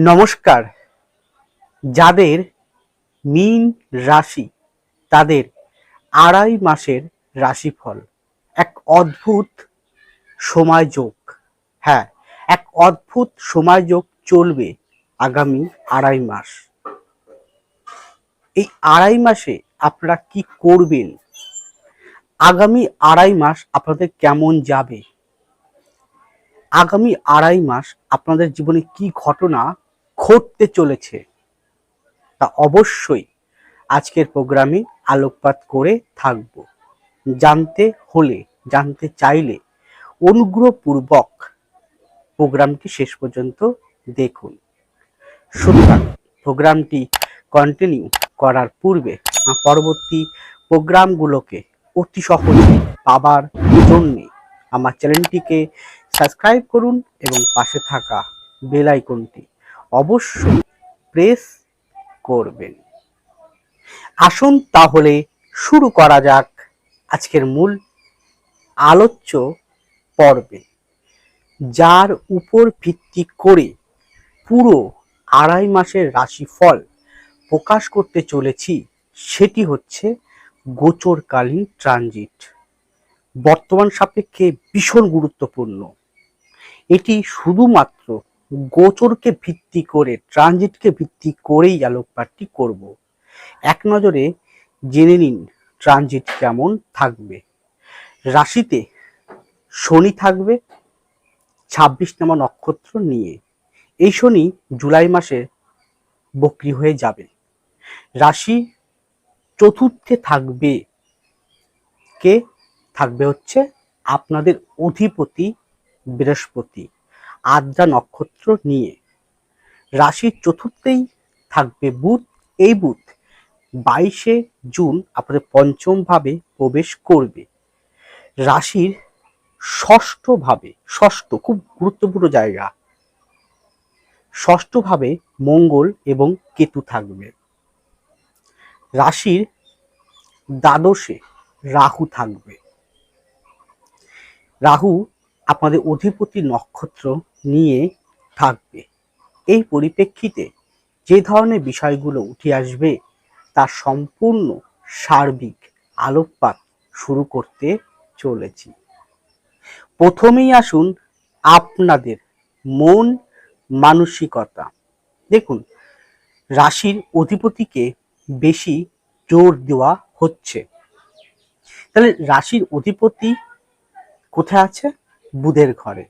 নমস্কার। যাদের মীন রাশি, তাদের আড়াই মাসের রাশিফল। এক অদ্ভুত সময় যোগ। হ্যাঁ এক অদ্ভুত সময় যোগ চলবে আগামী আড়াই মাস। এই আড়াই মাসে আপনারা কি করবেন? আগামী আড়াই মাস আপনাদের কেমন যাবে? আগামী আড়াই মাস আপনাদের জীবনে কি ঘটনা ঘটতে চলেছে, তা অবশ্যই আজকের প্রোগ্রামে আলোকপাত করে থাকব। জানতে হলে, জানতে চাইলে অনুগ্রহপূর্বক প্রোগ্রামটি শেষ পর্যন্ত দেখুন। সুতরাং প্রোগ্রামটি কন্টিনিউ করার পূর্বে পরবর্তী প্রোগ্রামগুলোকে অতি সহজে পাবার জন্যে আমার চ্যানেলটিকে সাবস্ক্রাইব করুন এবং পাশে থাকা বেল আইকনটি অবশ্যই প্রেস করবেন। আসুন তাহলে শুরু করা যাক আজকের মূল আলোচ্য পর্বে, যার উপর ভিত্তি করে পুরো আড়াই মাসের রাশিফল প্রকাশ করতে চলেছি সেটি হচ্ছে গোচরকালীন ট্রানজিট। বর্তমান সাপেক্ষে ভীষণ গুরুত্বপূর্ণ। এটি শুধুমাত্র গোচরকে ভিত্তি করে, ট্রানজিটকে ভিত্তি করেই আলোকপাতটি করব। এক নজরে জেনে নিন ট্রানজিট কেমন থাকবে। রাশিতে শনি থাকবে ছাব্বিশ নম্বর নক্ষত্র নিয়ে। এই শনি জুলাই মাসে বক্রি হয়ে যাবে। রাশি চতুর্থে থাকবে কে? থাকবে হচ্ছে আপনাদের অধিপতি বৃহস্পতি। আদ্রা নক্ষত্র নিয়ে। রাশির চতুর্থেই থাকবে বুধ। এই বুধ বাইশে জুন আপনাদের পঞ্চম ভাবে প্রবেশ করবে। রাশির ষষ্ঠ ভাবে ষষ্ঠ খুব গুরুত্বপূর্ণ জায়গা। ষষ্ঠ ভাবে মঙ্গল এবং কেতু থাকবে। রাশির দ্বাদশে রাহু থাকবে। রাহু আপনাদের অধিপতি নক্ষত্র নিয়ে থাকবে। এই পরিপ্রেক্ষিতে যে ধরনের বিষয়গুলো উঠে আসবে তার সম্পূর্ণ সার্বিক আলোকপাত শুরু করতে চলেছি। প্রথমেই আসুন আপনাদের মন মানসিকতা। দেখুন, রাশির অধিপতিকে বেশি জোর দেওয়া হচ্ছে। তাহলে রাশির অধিপতি কোথায় আছে? বুধের ঘরে।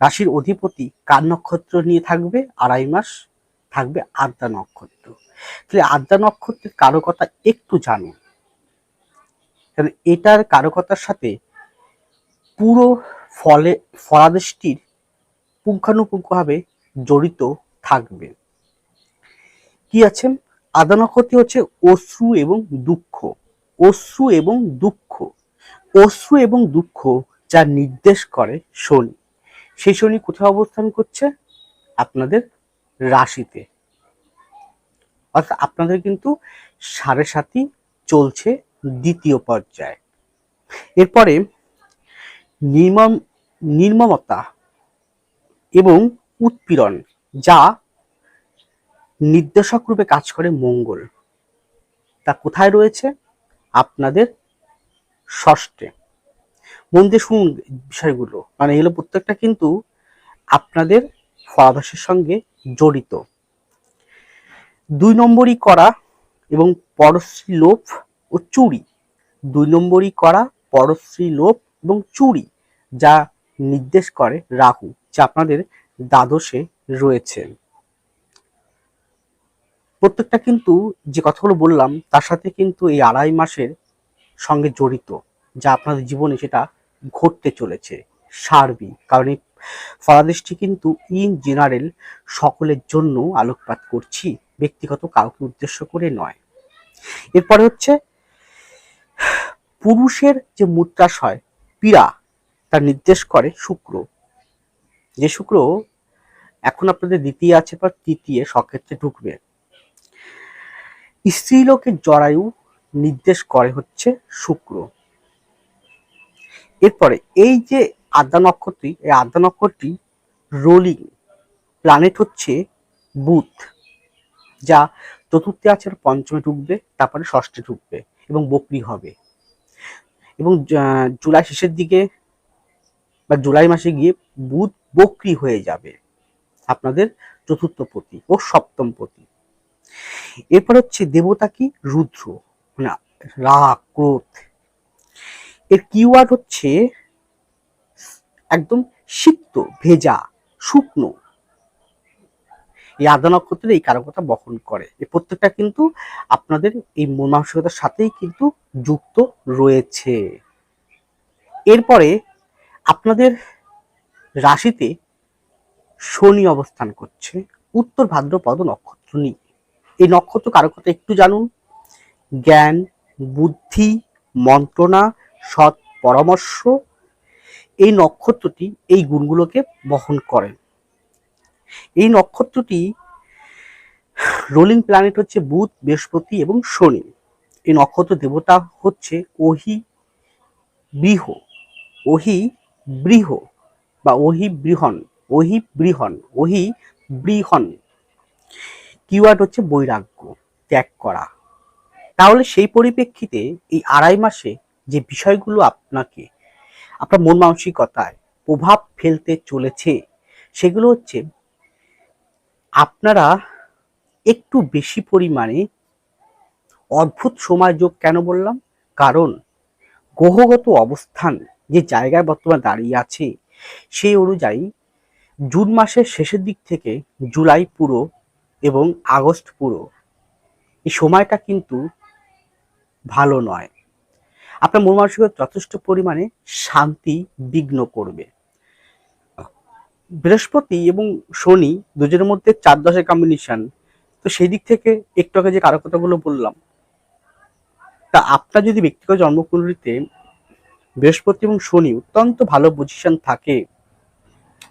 রাশির অধিপতি কার নক্ষত্র নিয়ে থাকবে? আড়াই মাস থাকবে আদ্রা নক্ষত্র। তাহলে আদ্রা নক্ষত্রের কারকতা একটু জানুন। কারণ এটার কারকতার সাথে পুরো ফলে ফলাদেশটির পুঙ্খানুপুঙ্খভাবে জড়িত থাকবে। কি আছে আদা নক্ষত্র হচ্ছে অশ্রু এবং দুঃখ। অশ্রু এবং দুঃখ। অশ্রু এবং দুঃখ যা নির্দেশ করে শনি। সেই শনি কোথায় অবস্থান করছে? আপনাদের রাশিতে। অর্থাৎ আপনাদের কিন্তু সাড়ে সাতই চলছে দ্বিতীয় পর্যায়ে। এরপরে নির্মম, নির্মমতা এবং উৎপীড়ন, যা নির্দেশক রূপে কাজ করে মঙ্গল। তা কোথায় রয়েছে? আপনাদের ষষ্ঠে। মন দিয়ে শুনুন বিষয়গুলো। মানে এগুলো প্রত্যেকটা কিন্তু আপনাদের ফলাদেশের সঙ্গে জড়িত। দুই নম্বরই করা এবং পরশ্রী লোভ ও চুরি। দুই নম্বরই করা পরশ্রী লোভ এবং চুরি, যা নির্দেশ করে রাহু, যা আপনাদের দ্বাদশে রয়েছে। প্রত্যেকটা কিন্তু যে কথাগুলো বললাম, তার সাথে কিন্তু এই আড়াই মাসের সঙ্গে জড়িত, যা আপনাদের জীবনে সেটা ঘটতে চলেছে সার্বিক। কারণ এই ফলাদেশটি কিন্তু ইন জেনারেল সকলের জন্য আলোকপাত করছি, ব্যক্তিগত কাউকে উদ্দেশ্য করে নয়। এরপরে হচ্ছে, পুরুষের যে মূত্রাশয় পীড়া তা নির্দেশ করে শুক্র। যে শুক্র এখন আপনাদের দ্বিতীয় আছে বা তৃতীয়, সক্ষেত্রে ঢুকবে। স্ত্রীলোকের জরায়ু নির্দেশ করে হচ্ছে শুক্র। এরপরে এই যে আদ্যা নক্ষত্রটি এই আদ্যা নক্ষত্রটি রোলিং প্ল্যানেট হচ্ছে বুধ, যা চতুর্থে আছে পঞ্চমে ঢুকবে, তারপরে ষষ্ঠে ঢুকবে এবং বকরি হবে। এবং জুলাই শেষের দিকে বা জুলাই মাসে গিয়ে বুধ বকরি হয়ে যাবে আপনাদের চতুর্থ পতি ও সপ্তম পতি। এরপর হচ্ছে দেবতা কি? রুদ্র না রাগ, ক্রোধ। এর কিওয়ার্ড হচ্ছে একদম সিক্ত, ভেজা, শুকনো। এই আদা নক্ষত্রের এই কারকতা বহন করে। এই প্রত্যেকটা কিন্তু আপনাদের এই মন মানসিকতার সাথেই কিন্তু যুক্ত রয়েছে। এরপরে আপনাদের রাশিতে শনি অবস্থান করছে, উত্তর ভাদ্রপদ নক্ষত্র নিয়ে। এই নক্ষত্র কারকতা একটু জানুন। জ্ঞান, বুদ্ধি, মন্ত্রণা সৎ পরামর্শ, এই নক্ষত্রটি এই গুণগুলোকে বহন করে। এই নক্ষত্রটি রোলিং প্ল্যানেট হচ্ছে বুধ, বৃহস্পতি এবং শনি। এই নক্ষত্র দেবতা হচ্ছে ওহি বৃহ ওহি বৃহ বা ওহি বৃহন ওহি বৃহন ওহি বৃহন। কিওয়ার্ড হচ্ছে বৈরাগ্য, ত্যাগ করা। তাহলে সেই পরিপ্রেক্ষিতে এই আড়াই মাসে যে বিষয়গুলো আপনাকে, আপনার মন মানসিকতায় প্রভাব ফেলতে চলেছে, সেগুলো হচ্ছে আপনারা একটু বেশি পরিমাণে অদ্ভুত সময় যোগ কেন বললাম? কারণ গ্রহগত অবস্থান যে জায়গায় বর্তমানে দাঁড়িয়ে আছে, সেই অনুযায়ী জুন মাসের শেষের দিক থেকে জুলাই পুরো এবং আগস্ট পুরো, এই সময়টা কিন্তু ভালো নয়। আপনার মন মানসিকতা যথেষ্ট পরিমাণে শান্তি, বিঘ্ন করবে। বৃহস্পতি এবং শনি দুজনের মধ্যে চার দশের কম্বিনেশন তো সেই দিক থেকে একটু আগে যে কারও কথাগুলো বললাম, তা আপনার যদি ব্যক্তিগত জন্মকুণ্ডলিতে বৃহস্পতি এবং শনি অত্যন্ত ভালো পজিশন থাকে,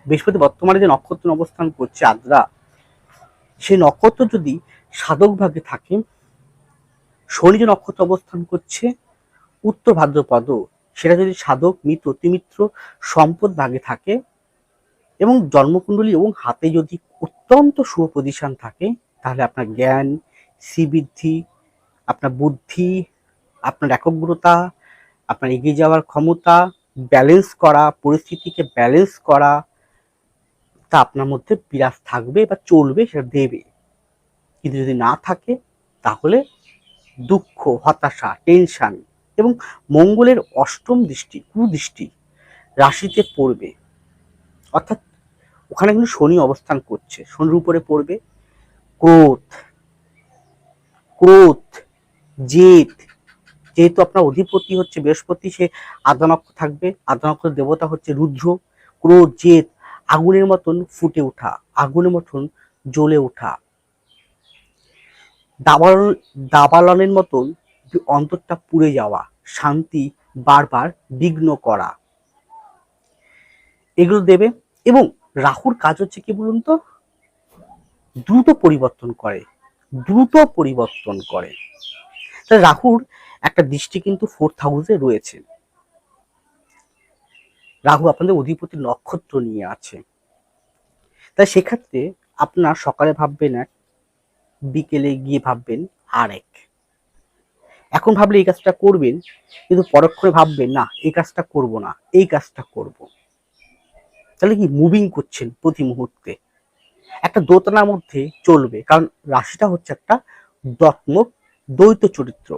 বৃহস্পতি বর্তমানে যে নক্ষত্র অবস্থান করছে আদ্রা, সেই নক্ষত্র যদি সাধক ভাগে থাকে, শনি যে নক্ষত্র অবস্থান করছে উত্তর ভাদ্রপদ, সেটা যদি সাধক, মিত্র, অতিমিত্র সম্পদ ভাগে থাকে এবং জন্মকুণ্ডলী এবং হাতে যদি অত্যন্ত শুভ পজিশন থাকে, তাহলে আপনার জ্ঞান, শ্রীবৃদ্ধি, আপনার বুদ্ধি, আপনার একগ্রতা, আপনার এগিয়ে যাওয়ার ক্ষমতা ব্যালেন্স করা, পরিস্থিতিকে ব্যালেন্স করা, তা আপনার মধ্যে বিরাজ থাকবে বা চলবে, সেটা দেবে। কিন্তু যদি না থাকে, তাহলে দুঃখ, হতাশা টেনশন এবং মঙ্গলের অষ্টম দৃষ্টি, কুদৃষ্টি রাশিতে পড়বে। অর্থাৎ ওখানে কিন্তু শনি অবস্থান করছে। শনির উপরে পড়বে। ক্রোধ ক্রোধ, জেদ। যেহেতু আপনার অধিপতি হচ্ছে বৃহস্পতি, সে আদানক্ষ থাকবে। আদানক্ষ দেবতা হচ্ছে রুদ্র। ক্রোধ, জেদ, আগুনের মতন ফুটে ওঠা, আগুনের মতন জ্বলে ওঠা। দাবাল, দাবালনের মতন অন্তরটা পুড়ে যাওয়া, শান্তি বারবার বিঘ্ন করা। এগুলো দেবে এবং রাহুর কাজ হচ্ছে কি বলুন তো? দ্রুত পরিবর্তন করে, দ্রুত পরিবর্তন করে। তাই রাহুর একটা দৃষ্টি কিন্তু ফোর্থ হাউসে রয়েছে। রাহু আপনাদের অধিপতি নক্ষত্র নিয়ে আছে। তাই সেক্ষেত্রে আপনার সকালে ভাববেন এক বিকেলে গিয়ে ভাববেন আর এক এখন ভাবলে এই কাজটা করবেন, কিন্তু পরক্ষণে ভাববেন, না, এই কাজটা করব না, এই কাজটা করব। তাহলে কি মুভিং করছেন প্রতি মুহূর্তে? একটা দোতনার মধ্যে চলবে, কারণ রাশিটা হচ্ছে একটা দত্মক দ্বৈত চরিত্র।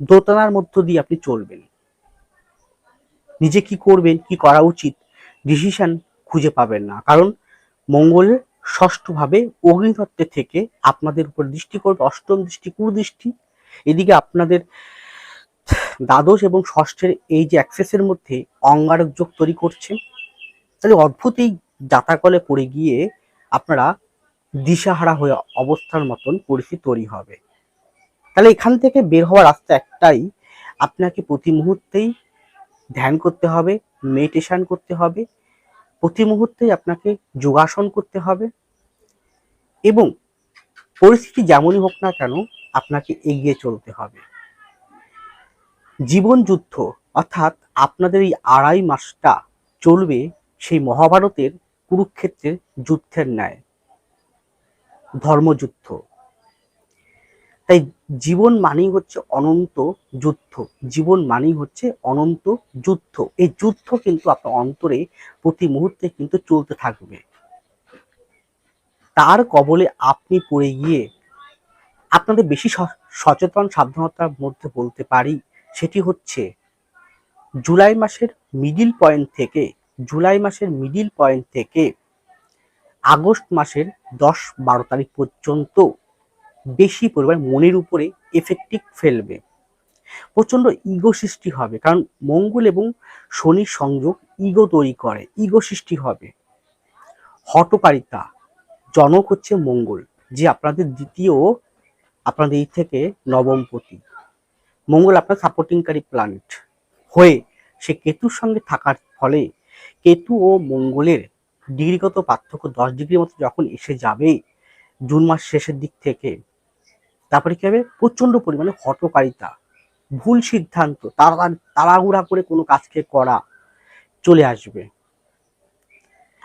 দোতনার মধ্য দিয়ে আপনি চলবেন। নিজে কি করবেন, কি করা উচিত ডিসিশন খুঁজে পাবেন না। কারণ মঙ্গলের ষষ্ঠভাবে অগ্নিতত্ত্বের থেকে আপনাদের উপর দৃষ্টি করবে, অষ্টম দৃষ্টি কুদৃষ্টি এদিকে আপনাদের দ্বাদশ এবং ষষ্ঠের এই যে অ্যাক্সেসের মধ্যে অঙ্গারক যোগ তৈরি করছে, তাহলে অদ্ভুত এই যাতাকলে পড়ে গিয়ে আপনারা দিশাহারা হয়ে অবস্থার মতন পরিস্থিতি তৈরি হবে। তাহলে এখান থেকে বের হওয়ার রাস্তা একটাই, আপনাকে প্রতি মুহূর্তেই ধ্যান করতে হবে মেডিটেশন করতে হবে, প্রতি মুহূর্তেই আপনাকে যোগাসন করতে হবে এবং পরিস্থিতি যেমনই হোক না কেন আপনাকে এগিয়ে চলতে হবে। জীবন যুদ্ধ, অর্থাৎ আপনাদের এই আড়াই মাসটা চলবে সেই মহাভারতের কুরুক্ষেত্রের যুদ্ধের ন্যায়। ধর্মযুদ্ধ। তাই জীবন মানেই হচ্ছে অনন্ত যুদ্ধ। জীবন মানেই হচ্ছে অনন্ত যুদ্ধ। এই যুদ্ধ কিন্তু আপনার অন্তরে প্রতি মুহূর্তে কিন্তু চলতে থাকবে। তার কবলে আপনি পড়ে গিয়ে আপনাদের বেশি সচেতন সাবধানতার মধ্যে বলতে পারি সেটি হচ্ছে, জুলাই মাসের মিডিল পয়েন্ট থেকে, জুলাই মাসের মিডিল পয়েন্ট থেকে আগস্ট মাসের দশ বারো তারিখ পর্যন্ত বেশি পরিমাণ মনের উপরে এফেক্টিভ ফেলবে। প্রচণ্ড ইগো সৃষ্টি হবে, কারণ মঙ্গল এবং শনির সংযোগ ইগো তৈরি করে ইগো সৃষ্টি হবে। হটকারিতা জনক হচ্ছে মঙ্গল, যে আপনাদের দ্বিতীয় আপনাদের এই থেকে নবমপতি মঙ্গল আপনার সাপোর্টিংকারী প্ল্যানেট হয়ে সে কেতুর সঙ্গে থাকার ফলে কেতু ও মঙ্গলের ডিগ্রিগত পার্থক্য দশ ডিগ্রির মতো যখন এসে যাবে জুন মাস শেষের দিক থেকে, তারপরে কি হবে? প্রচণ্ড পরিমাণে হটকারিতা ভুল সিদ্ধান্ত তাড়া তাড়াহুড়া করে কোনো কাজকে করা চলে আসবে।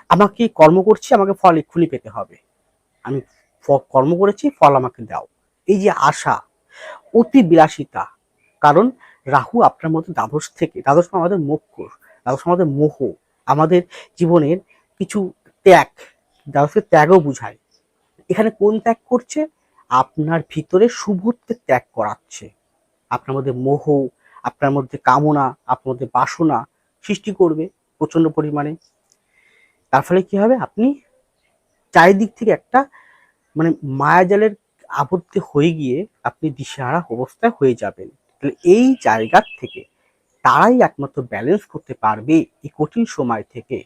আমাকে কর্ম করছি, আমাকে ফল এক্ষুনি পেতে হবে। আমি কর্ম করেছি, ফল আমাকে দাও। এই যে আশা, অতি বিলাসিতা, কারণ রাহু আপনার মধ্যে দ্বাদশ থেকে, দ্বাদশ মানে আমাদের মোক্ষ দ্বাদশ আমাদের মোহ, আমাদের জীবনের কিছু ত্যাগ, দ্বাদশকে ত্যাগও বুঝায়। এখানে কোন ত্যাগ করছে? আপনার ভিতরে শুভত্বের ত্যাগ করাচ্ছে। আপনার মধ্যে মোহ, আপনার মধ্যে কামনা, আপনার মধ্যে বাসনা সৃষ্টি করবে প্রচণ্ড পরিমাণে। তার ফলে কি হবে? আপনি চারিদিক থেকে একটা মানে মায়াজালের আবদ্ধে হয়ে গিয়ে আপনি দিশেহারা অবস্থায় হয়ে যাবেন। তাহলে এই জায়গার থেকে তারাই একমাত্র ব্যালেন্স করতে পারবে এই কঠিন সময় থেকে।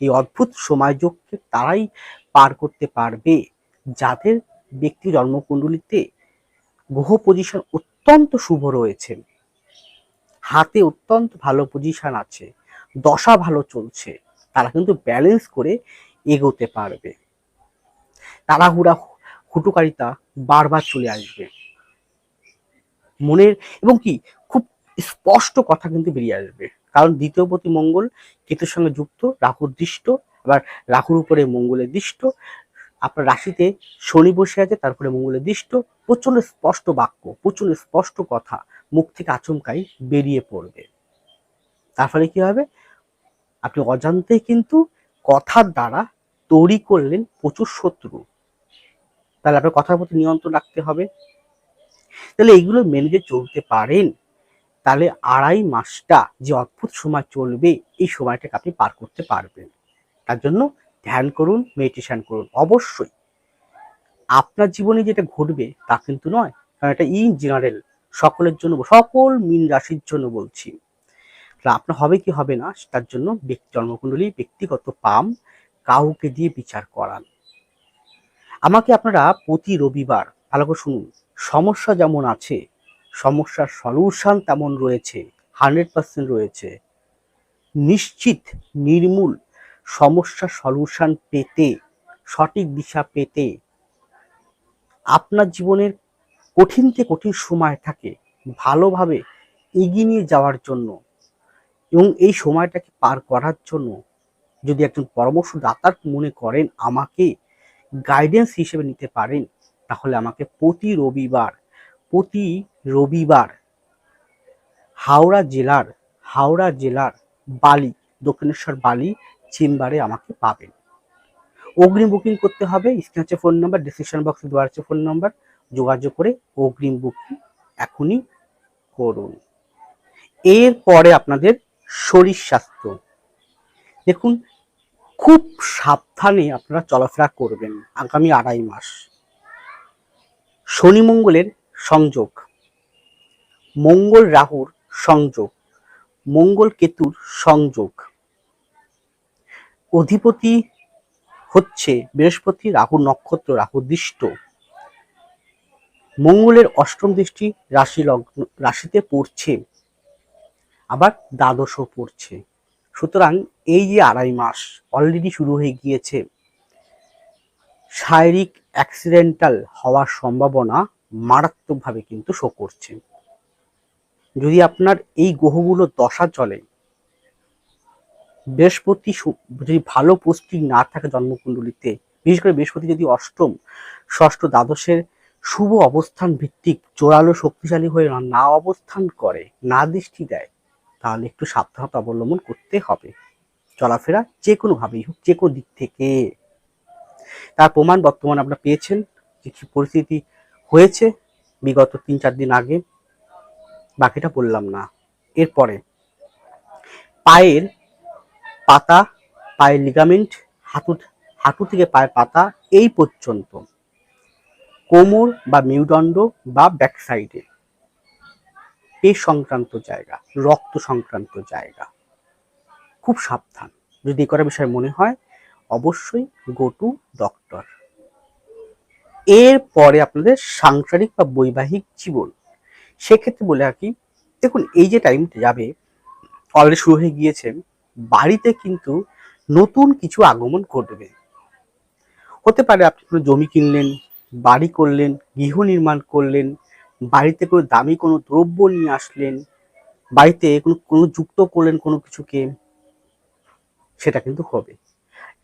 এই অদ্ভুত সময়যোগকে তারাই পার করতে পারবে। যাদের ব্যক্তি জন্মকুণ্ডলিতে গ্রহ পজিশন অত্যন্ত শুভ রয়েছে। হাতে অত্যন্ত ভালো পজিশন আছে। দশা ভালো চলছে। তারা কিন্তু ব্যালেন্স করে এগোতে পারবে। তাড়াহুড়া হুটুকারিতা বারবার চলে আসবে। মনের এবং কি, খুব স্পষ্ট কথা কিন্তু বেরিয়ে আসবে। কারণ দ্বিতীয় প্রতি মঙ্গল কেতুর সঙ্গে যুক্ত, রাহুর দৃষ্ট, আবার রাহুর উপরে মঙ্গলের দৃষ্ট, আপনার রাশিতে শনি বসে আছে তারপরে মঙ্গলের দৃষ্ট প্রচণ্ড স্পষ্ট বাক্য প্রচণ্ড স্পষ্ট কথা মুখ থেকে আচমকাই বেরিয়ে পড়বে। তার ফলে কি হবে? আপনি অজান্তে কিন্তু কথার দ্বারা তৈরি করলেন প্রচুর শত্রু। তাহলে আপনার কথার প্রতি নিয়ন্ত্রণ রাখতে হবে। তাহলে এইগুলো মেনে যে চলতে পারেন, তাহলে আড়াই মাসটা যে অদ্ভুত সময় চলবে, এই সময়টাকে আপনি পার করতে পারবেন। তার জন্য ধ্যান করুন মেডিটেশন করুন। অবশ্যই আপনার জীবনে যেটা ঘটবে তা কিন্তু নয়, কারণ এটা ইন জেনারেল সকলের জন্য, সকল মিন রাশির জন্য বলছি। আপনার হবে কি হবে না, তার জন্য ব্যক্তি জন্মকুণ্ডলী, ব্যক্তিগত পাম, কাউকে দিয়ে বিচার করান। আমাকে আপনারা প্রতি রবিবার, ভালো করে শুনুন, সমস্যা যেমন আছে, সমস্যার সলিউশন তেমন রয়েছে, হান্ড্রেড পার্সেন্ট রয়েছে। নিশ্চিত, নির্মূল সমস্যার সলিউশন পেতে, সঠিক দিশা পেতে আপনার জীবনের কঠিন থেকে কঠিন সময় থাকে, ভালোভাবে এগিয়ে নিয়ে যাওয়ার জন্য এবং এই সময়টাকে পার করার জন্য যদি একজন পরামর্শদাতার মনে করেন আমাকে গাইডেন্স হিসেবে নিতে পারেন, তাহলে আমাকে প্রতি রবিবার প্রতি রবিবার হাওড়া জেলার হাওড়া জেলার বালি, দক্ষিণেশ্বর বালি চেম্বারে আমাকে পাবেন। অগ্রিম বুকিং করতে হবে, স্ক্রিন ফোন নাম্বার ডিসক্রিপশন বক্সে দেওয়া আছে ফোন নাম্বার, যোগাযোগ করে অগ্রিম বুকিং এখনই করুন। এরপরে আপনাদের শরীর স্বাস্থ্য। দেখুন খুব সাবধানে আপনারা চলাফেরা করবেন আগামী আড়াই মাস। শনি মঙ্গলের সংযোগ, মঙ্গল রাহুর সংযোগ, মঙ্গল কেতুর সংযোগ। অধিপতি হচ্ছে বৃহস্পতি, রাহু নক্ষত্র, রাহু দৃষ্ট। মঙ্গলের অষ্টম দৃষ্টি রাশি লগ্ন, রাশিতে পড়ছে, আবার দ্বাদশও পড়ছে। সুতরাং এই যে আড়াই মাস অলরেডি শুরু হয়ে গিয়েছে, শারীরিক অ্যাক্সিডেন্টাল হওয়ার সম্ভাবনা মারাত্মকভাবে কিন্তু শো করছে। যদি আপনার এই গ্রহগুলো দশা চলে, বৃহস্পতি যদি ভালো পোস্টিং না থাকে জন্মকুণ্ডলিতে, বিশেষ করে বৃহস্পতি যদি অষ্টম, ষষ্ঠ দ্বাদশের শুভ অবস্থান ভিত্তিক জোরালো শক্তিশালী হয়ে না অবস্থান করে, না দৃষ্টি দেয় তাহলে একটু সাবধানতা অবলম্বন করতে হবে। চলাফেরা যে কোনোভাবেই হোক যে কোনো দিক থেকে। তার প্রমাণ বর্তমানে আপনারা পেয়েছেন, যে কি পরিস্থিতি হয়েছে। বিগত তিন চার দিন আগে। বাকিটা বললাম না। এরপরে পায়ের পাতা, পায়ের লিগামেন্ট হাঁটু হাঁটু থেকে পায়ের পাতা এই পর্যন্ত। কোমর বা মেরুদণ্ড বা ব্যাক সাইডে পেশ সংক্রান্ত জায়গা, রক্ত সংক্রান্ত জায়গা। খুব সাবধান। যদি কটা বিষয় মনে হয়, অবশ্যই গো টু ডক্টর এরপরে আপনাদের সাংসারিক বা বৈবাহিক জীবন। সেক্ষেত্রে বলে রাখি, দেখুন, এই যে টাইমটা যাবে অলরেডি শুরু হয়ে গিয়েছে, বাড়িতে কিন্তু নতুন কিছু আগমন ঘটবে। হতে পারে আপনি কোনো জমি কিনলেন, বাড়ি করলেন, গৃহ নির্মাণ করলেন বাড়িতে কোনো দামি কোনো দ্রব্য নিয়ে আসলেন, বাড়িতে কোনো কোনো যুক্ত করলেন কোনো কিছুকে, সেটা কিন্তু হবে।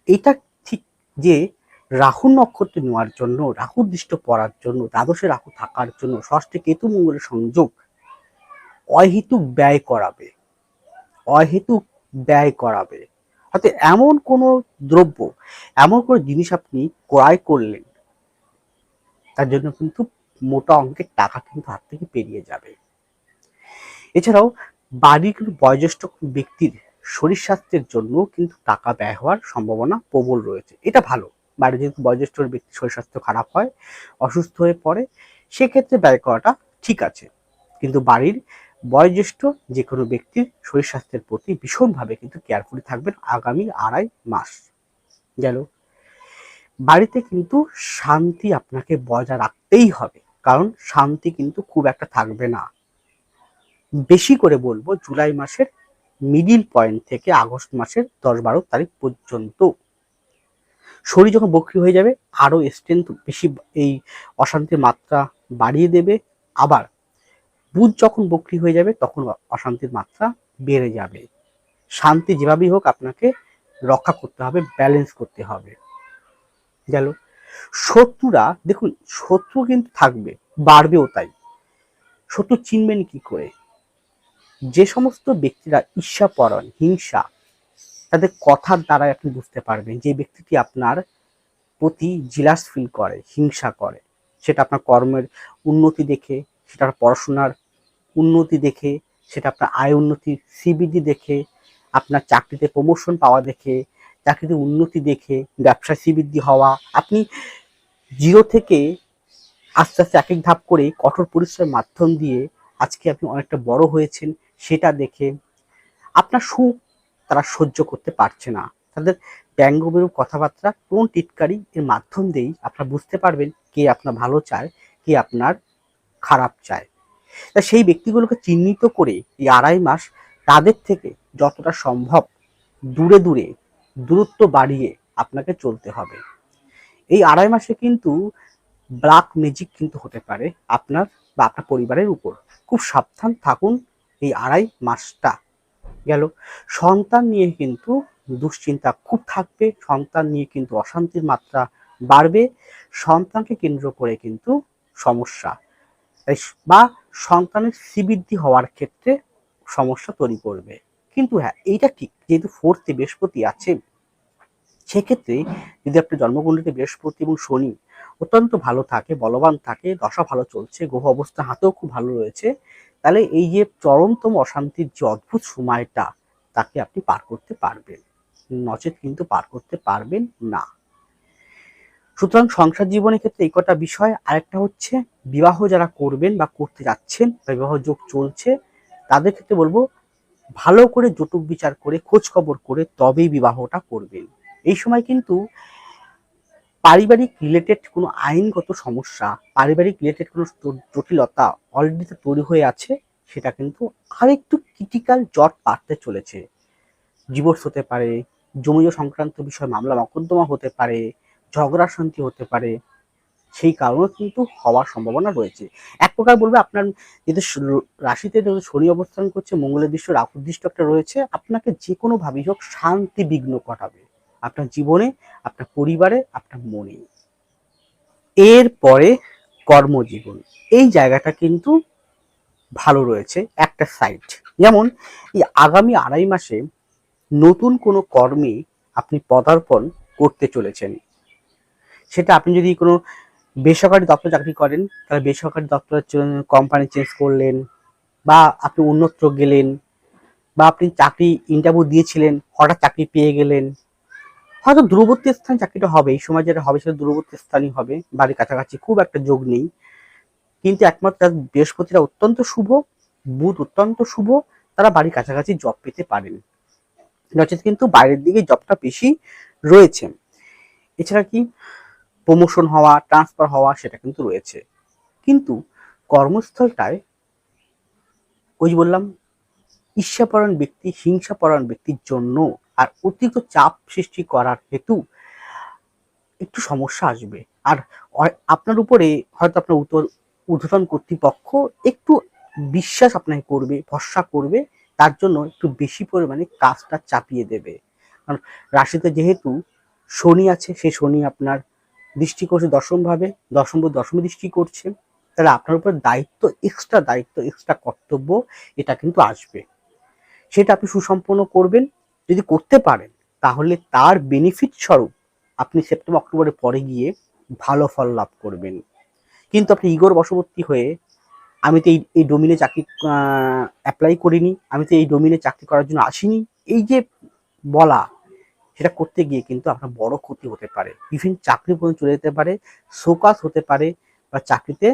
এটা ঠিক যে রাহু নক্ষত্র নেওয়ার জন্য, রাহু দৃষ্ট পড়ার জন্য, দ্বাদশে রাহু থাকার জন্য, ষষ্ঠে কেতু মঙ্গলের সংযোগ অহেতুক ব্যয় করাবে। অহেতুক ব্যয় করাবে। হয়তো এমন কোনো দ্রব্য, এমন কোনো জিনিস আপনি ক্রয় করলেন, তার জন্য কিন্তু মোটা অঙ্কের টাকা কিন্তু হাত থেকে পেরিয়ে যাবে। এছাড়াও বাড়ির বয়োজ্যেষ্ঠ ব্যক্তির শরীর স্বাস্থ্যের জন্য কিন্তু টাকা ব্যয় হওয়ার সম্ভাবনা প্রবল রয়েছে। এটা ভালো। বাড়ির যেহেতু বয়োজ্যেষ্ঠ ব্যক্তির শরীর স্বাস্থ্য খারাপ হয়, অসুস্থ হয়ে পড়ে, সেক্ষেত্রে ব্যয় করাটা ঠিক আছে। কিন্তু বাড়ির বয়োজ্যেষ্ঠ যে কোনো ব্যক্তির শরীর স্বাস্থ্যের প্রতি ভীষণভাবে কিন্তু কেয়ারফুলি থাকবেন আগামী আড়াই মাস। গেল বাড়িতে কিন্তু শান্তি আপনাকে বজায় রাখতেই হবে। কারণ শান্তি কিন্তু খুব একটা থাকবে না। বেশি করে বলব জুলাই মাসের মিডিল পয়েন্ট থেকে আগস্ট মাসের দশ বারো তারিখ পর্যন্ত। শরীর যখন বক্রি হয়ে যাবে আরও স্ট্রেংথ বেশি এই অশান্তির মাত্রা বাড়িয়ে দেবে। আবার বুধ যখন বক্রি হয়ে যাবে, তখন অশান্তির মাত্রা বেড়ে যাবে। শান্তি যেভাবেই হোক আপনাকে রক্ষা করতে হবে ব্যালেন্স করতে হবে। গেল শত্রুরা, দেখুন, শত্রু কিন্তু থাকবে, বাড়বেও তাই। শত্রু চিনবেন কি করে? যে সমস্ত ব্যক্তিরা ঈর্ষাপরণ হিংসা, তাদের কথার দ্বারাই আপনি বুঝতে পারবেন যে ব্যক্তিটি আপনার প্রতি জিলাস ফিল করে, হিংসা করে। সেটা আপনার কর্মের উন্নতি দেখে, সেটা পড়াশোনার উন্নতি দেখে, সেটা আপনার আয় উন্নতির সিবিডি দেখে, আপনার চাকরিতে প্রমোশন পাওয়া দেখে চাকরিতে উন্নতি দেখে, ব্যবসায় শ্রীবৃদ্ধি হওয়া, আপনি জিরো থেকে আস্তে আস্তে এক এক ধাপ করে কঠোর পরিশ্রমের মাধ্যম দিয়ে আজকে আপনি অনেকটা বড় হয়েছেন, সেটা দেখে আপনার সুখ তারা সহ্য করতে পারছে না। তাদের ব্যঙ্গবিরূপ কথাবার্তা কোন টিটকারি এর মাধ্যম দিয়েই আপনারা বুঝতে পারবেন কে আপনার ভালো চায়, কে আপনার খারাপ চায়। তা সেই ব্যক্তিগুলোকে চিহ্নিত করে এই আড়াই মাস তাদের থেকে যতটা সম্ভব দূরে দূরে দূরত্ব বাড়িয়ে আপনাকে চলতে হবে। এই আড়াই মাসে কিন্তু ব্ল্যাক ম্যাজিক কিন্তু হতে পারে আপনার বা আপনার পরিবারের উপর। খুব সাবধান থাকুন এই আড়াই মাসটা। গেল। সন্তান নিয়ে কিন্তু দুশ্চিন্তা খুব থাকবে, সন্তান নিয়ে কিন্তু অশান্তির মাত্রা বাড়বে, সন্তানকে কেন্দ্র করে কিন্তু সমস্যা। বা সন্তানের শ্রীবৃদ্ধি হওয়ার ক্ষেত্রে সমস্যা তৈরি করবে। কিন্তু হ্যাঁ এইটা ঠিক, যেহেতু ফোর্থে বৃহস্পতি আছে, সেক্ষেত্রে যদি আপনি জন্মকুণ্ডলীতে বৃহস্পতি এবং শনি অত্যন্ত ভালো থাকে, বলবান থাকে, দশা ভালো চলছে, গ্রহ অবস্থা হাতেও খুব ভালো রয়েছে, তাহলে এই যে চরমতম অশান্তির যে অদ্ভুত সময়টা, তাকে আপনি পার করতে পারবেন। নচেত কিন্তু পার করতে পারবেন না। সুতরাং সংসার জীবনের ক্ষেত্রে এই কটা বিষয়, আরেকটা হচ্ছে বিবাহ যারা করবেন বা করতে যাচ্ছেন, বা বিবাহ যোগ চলছে, তাদের ক্ষেত্রে বলব ভালো করে জটুক বিচার করে, খোঁজ খবর করে তবেই বিবাহটা করবেন। এই সময় কিন্তু পারিবারিক রিলেটেড কোনো আইনগত সমস্যা, পারিবারিক রিলেটেড কোনো জটিলতা অলরেডি তৈরি হয়ে আছে, সেটা কিন্তু আরেকটু ক্রিটিক্যাল জট পারতে চলেছে। ডিভোর্স হতে পারে জমিজ সংক্রান্ত বিষয় মামলা মকদ্দমা হতে পারে ঝগড়া শান্তি হতে পারে সেই কারণে কিন্তু হওয়ার সম্ভাবনা রয়েছে। এক প্রকার বলবে আপনার যেহেতু রাশিতে শনি অবস্থান করছে, মঙ্গলের দৃশ্য রাহুর একটা রয়েছে, আপনাকে যে কোনো ভাবেই হোক শান্তি বিঘ্ন ঘটাবে। আপনার জীবনে, আপনার পরিবারে, আপনার মনে। এরপরে কর্মজীবন। এই জায়গাটা কিন্তু ভালো রয়েছে একটা সাইড যেমন, এই আগামী আড়াই মাসে নতুন কোনো কর্মে আপনি পদার্পণ করতে চলেছেন। সেটা আপনি যদি কোনো বেসরকারি দপ্তর চাকরি করেন, তাহলে বেসরকারি দপ্তরের কোম্পানি চেঞ্জ করলেন, বা আপনি অন্যত্র গেলেন, বা আপনি চাকরি ইন্টারভিউ দিয়েছিলেন, হঠাৎ চাকরি পেয়ে গেলেন। হয়তো দূরবর্তী স্থান চাকরিটা হবে, এই সময় যেটা হবে সেটা দূরবর্তী স্থানই হবে, বাড়ির কাছাকাছি খুব একটা যোগ নেই। কিন্তু একমাত্র তার বৃহস্পতিরা অত্যন্ত শুভ, বুধ অত্যন্ত শুভ, তারা বাড়ির কাছাকাছি জব পেতে পারেন। নচেত কিন্তু বাইরের দিকে জবটা বেশি রয়েছে। এছাড়া কি? প্রমোশন হওয়া ট্রান্সফার হওয়া সেটা কিন্তু রয়েছে। কিন্তু কর্মস্থলটায় ওই বললাম, ঈর্ষাপরায়ণ ব্যক্তি, হিংসাপরায়ণ ব্যক্তির জন্য আর অতিরিক্ত চাপ সৃষ্টি করার হেতু একটু সমস্যা আসবে। আর আপনার উপরে হয়তো আপনার উত্তর, ঊর্ধ্বতন কর্তৃপক্ষ একটু বিশ্বাস আপনাকে করবে, ভরসা করবে, তার জন্য একটু বেশি পরিমাণে কাজটা চাপিয়ে দেবে। কারণ রাশিতে যেহেতু শনি আছে সেই শনি আপনার দৃষ্টি করছে দশম ভাবে দশম দশমী দৃষ্টি করছে, তাহলে আপনার উপর দায়িত্ব এক্সট্রা দায়িত্ব এক্সট্রা কর্তব্য, এটা কিন্তু আসবে। সেটা আপনি সুসম্পন্ন করবেন, যদি করতে পারেন, তাহলে তার বেনিফিট স্বরূপ আপনি সেপ্টেম্বর, অক্টোবরের পরে গিয়ে ভালো ফল লাভ করবেন। কিন্তু আপনি ইগোর বশবর্তী হয়ে, আমি তো এই এই ডোমিনে চাকরি অ্যাপ্লাই করিনি, আমি তো এই ডোমিনে চাকরি করার জন্য আসিনি, এই যে বলা সেটা করতে গিয়ে কিন্তু আপনার বড় ক্ষতি হতে পারে। ইভেন চাকরি পর্যন্ত চলে যেতে পারে সোকাস হতে পারে বা চাকরিতে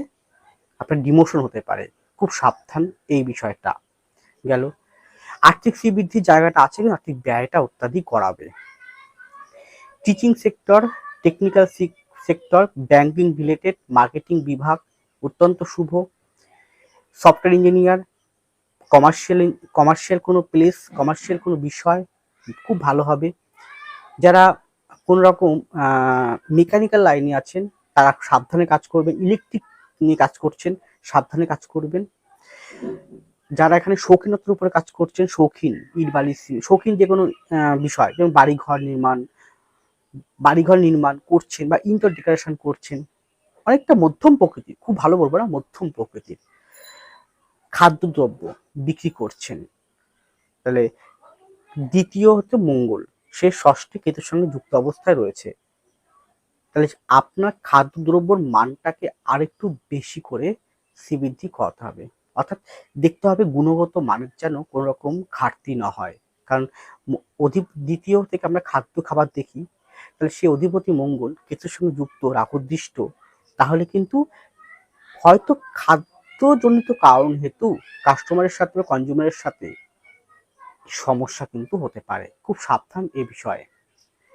আপনার ডিমোশন হতে পারে। খুব সাবধান এই বিষয়টা। গেল। আর্থিক শ্রীবৃদ্ধির জায়গাটা আছে কিন্তু আর্থিক ব্যয়টা অত্যাধিক করাবে। Teaching sector technical sector banking related marketing বিভাগ অত্যন্ত শুভ। সফটওয়্যার ইঞ্জিনিয়ার কমার্শিয়াল কমার্শিয়াল কোনো প্লেস কমার্শিয়াল কোনো বিষয় খুব ভালো হবে। যারা কোনো রকম মেকানিক্যাল লাইনে আছেন, তারা সাবধানে কাজ করবেন ইলেকট্রিক নিয়ে কাজ করছেন, সাবধানে কাজ করবেন। যারা এখানে শৌখিনতার উপরে কাজ করছেন, শৌখিন, ইট, বালি শৌখিন যে কোনো বিষয়, যেমন বাড়িঘর নির্মাণ বাড়িঘর নির্মাণ করছেন বা ইন্টার ডেকোরেশন করছেন, অনেকটা মধ্যম প্রকৃতির খুব ভালো বলব না, মধ্যম প্রকৃতির খাদ্যদ্রব্য বিক্রি করছেন। তাহলে দ্বিতীয় হচ্ছে মঙ্গল। সে ষষ্ঠী কেতুর সঙ্গে যুক্ত অবস্থায় রয়েছে। তাহলে আপনার খাদ্যদ্রব্যর মানটাকে আরেকটু বেশি করে শ্রীবৃদ্ধি করতে হবে। অর্থাৎ দেখতে হবে গুণগত মানের যেন কোনো রকম ঘাটতি না হয়। কারণ অধিপ দ্বিতীয় থেকে আমরা খাদ্য খাবার দেখি, তাহলে সে অধিপতি মঙ্গল কেতুর সঙ্গে যুক্ত রাহুদৃষ্ট তাহলে কিন্তু হয়তো খাদ্যজনিত কারণ হেতু কাস্টমারের সাথে বা কনজিউমারের সাথে সমস্যা কিন্তু হতে পারে। খুব সাবধান এ বিষয়ে।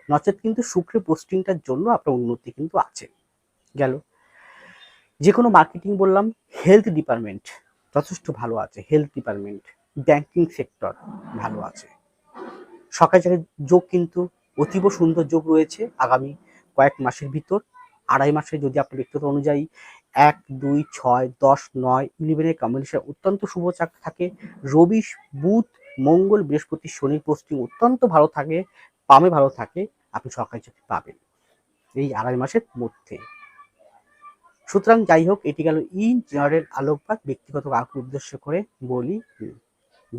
নচেত কিন্তু শুক্রের পোস্টিংটার জন্য আপনার উন্নতি কিন্তু আছে। গেল। যে কোনো মার্কেটিং বললাম, হেলথ ডিপার্টমেন্ট যথেষ্ট ভালো আছে। হেলথ ডিপার্টমেন্ট, ব্যাংকিং সেক্টর ভালো আছে। সকাল চাকরির যোগ কিন্তু অতীব সুন্দর যোগ রয়েছে আগামী কয়েক মাসের ভিতর। আড়াই মাসে যদি আপনার ব্যক্তিগত অনুযায়ী এক, দুই, ছয়, দশ, নয় ইলেভেনের কম্বিনেশন অত্যন্ত শুভ থাকে। রবি বুধ মঙ্গল বৃহস্পতি শনির পোস্টিং অত্যন্ত ভালো থাকে, পামে ভালো থাকে, আপনি সরকারি চাকরি পাবেন। এই আড়াই মাসের মধ্যে। সুতরাং যাই হোক, এটি গেল ইন জেনারেল আলোকপাত, ব্যক্তিগত কাউকে উদ্দেশ্য করে বলি,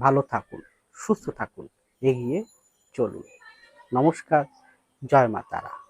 ভালো থাকুন, সুস্থ থাকুন, এগিয়ে চলুন। নমস্কার, জয় মা তারা।